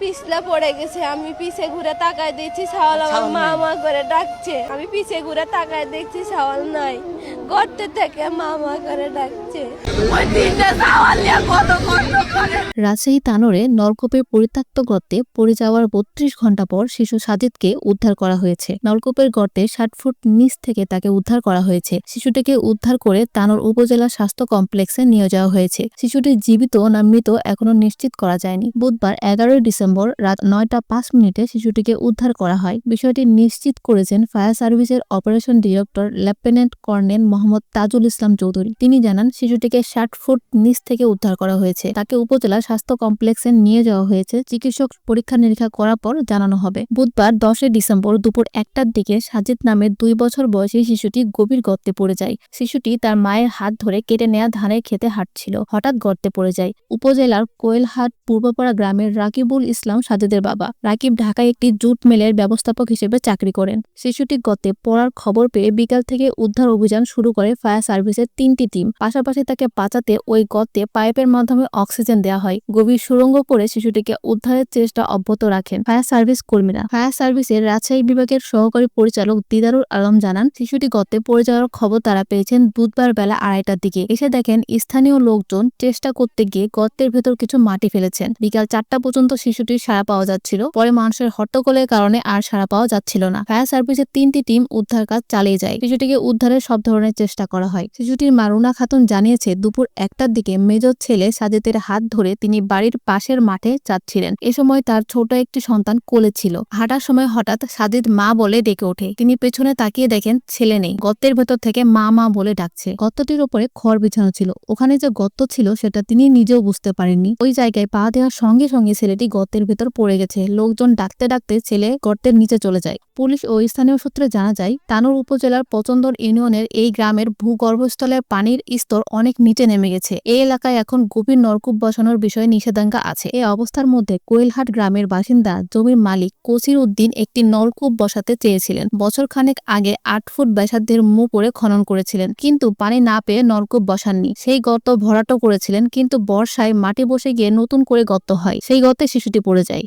পিছলা পড়ে গেছে। আমি পিছে ঘুরে তাকায় দেখছি সাওয়াল আমার মা মা করে ডাকছে। আমি পিছে ঘুরে তাকায় দেখছি সাওয়াল নাই। গর্তে থেকে মা মা করে ডাকছে। রাজশাহী তানোরে নলকূপের পরিত্যক্ত গর্তে পড়ে যাওয়ার বত্রিশ ঘণ্টা পর শিশু সাজিদকে উদ্ধার করা হয়েছে। নলকূপের গর্তে ষাট ফুট নিচ থেকে তাকে উদ্ধার করা হয়েছে। শিশুটিকে উদ্ধার করে তানোর উপজেলা স্বাস্থ্য কমপ্লেক্সে নিয়ে যাওয়া হয়েছে। শিশুটি জীবিত না মৃত এখনও নিশ্চিত করা যায়নি। বুধবার এগারোই ডিসেম্বর রাত নয়টা পাঁচ মিনিটে শিশুটিকে উদ্ধার করা হয়। বিষয়টি নিশ্চিত করেছেন ফায়ার সার্ভিসের operation director lieutenant colonel Mohammad Tajul Islam Chowdhury. তিনি জানান, শিশুটিকে ষাট ফুট নিচ থেকে উদ্ধার করা হয়েছে। তাকে উপজেলা স্বাস্থ্য কমপ্লেক্সে নিয়ে যাওয়া হয়েছে। চিকিৎসক পরীক্ষা নিরীক্ষা করার পর জানানো হবে, বুধবার দশই ডিসেম্বর দুপুর একটার দিকে সাজিদ নামের দুই বছর বয়সী শিশুটি গভীর গর্তে পড়ে যায়। শিশুটি তার মায়ের হাত ধরে কেটে নেওয়া ধানের খেতে হাঁটছিল। হঠাৎ গর্তে পড়ে যায়। উপজেলার কোয়েলহাট পূর্বপাড়া গ্রামের রাকিবুল ইসলাম সাজেদের বাবা। রাকিব ঢাকায় একটি জুট মেলের ব্যবস্থাপক হিসেবে চাকরি করেন। শিশুটি গতে পড়ার খবর পেয়ে বিকাল থেকে উদ্ধার অভিযান শুরু করে ফায়ার সার্ভিসের তিনটি টিম। পাশাপাশি তাকে বাঁচাতে ওই গর্তে পাইপের মাধ্যমে অক্সিজেন দেওয়া হয়। গভীর সুড়ঙ্গ করে শিশুটিকে উদ্ধারের চেষ্টা অব্যাহত রাখেন ফায়ার সার্ভিস কর্মীরা। ফায়ার সার্ভিসের রাজশাহী বিভাগের সহকারী পরিচালক দিদারুল আলম জানান, শিশুটি গর্তে পড়ে যাওয়ার খবর তারা পেয়েছেন বুধবার বেলা আড়াইটার দিকে। এসে দেখেন স্থানীয় লোকজন চেষ্টা করতে গিয়ে গর্তের ভেতর কিছু মাটি ফেলেছেন। বিকাল চারটা পর্যন্ত শিশুটির সাড়া পাওয়া যাচ্ছিল। পরে মানুষের হট্টগোলের কারণে আর সাড়া পাওয়া যাচ্ছিল না। ফায়ার সার্ভিসের তিনটি টিম উদ্ধার কাজ চালিয়ে যায়। শিশুটিকে উদ্ধারের সব ধরনের চেষ্টা করা হয়। শিশুটির মা রুনা খাতুন জানিয়েছে, দুপুর একটার দিকে মেজর ছেলে সাজেদের হাত ধরে তিনি বাড়ির পাশের মাঠে যাচ্ছিলেন। এ সময় তার ছোট একটি সন্তান কোলে ছিল। হাঁটার সময় হঠাৎ সাজিদ মা বলে ডেকে ওঠে। তিনি পেছনে তাকিয়ে দেখেন ছেলে নেই। গর্তের ভেতর থেকে মা মা বলে ডাকছে। গর্তটির উপরে খড় বিছানো ছিল। ওখানে যে গর্ত ছিল, সেটা তিনি নিজেও বুঝতে পারেননি। ওই জায়গায় পা দেওয়ার সঙ্গে সঙ্গে ছেলেটি গর্তের ভেতর পড়ে গেছে। লোকজন ডাকতে ডাকতে ছেলে গর্তের নিচে চলে যায়। পুলিশ ও স্থানীয় সূত্রে জানা যায়, তানুর উপজেলার পচন্দর ইউনিয়নের এই গ্রামের ভূগর্ভস্থলের পানির স্তর অনেক নিচে নেমে গেছে। এই এলাকায় এখন গভীর নলকূপ বসানোর বিষয়ে নিষেধাজ্ঞা আছে। এই অবস্থার মধ্যে কোয়েলহাট গ্রামের বাসিন্দা, জমির মালিক কসির উদ্দিন একটি নলকূপ বসাতে চেয়েছিলেন। বছর খানেক আগে আট ফুট ব্যাসার্ধের মুখ করে খনন করেছিলেন, কিন্তু পানি না পেয়ে নলকূপ বসাননি। সেই গর্ত ভরাটও করেছিলেন, কিন্তু বর্ষায় মাটি বসে গিয়ে নতুন করে গর্ত হয়। সেই গর্তে শিশুটি পড়ে যায়।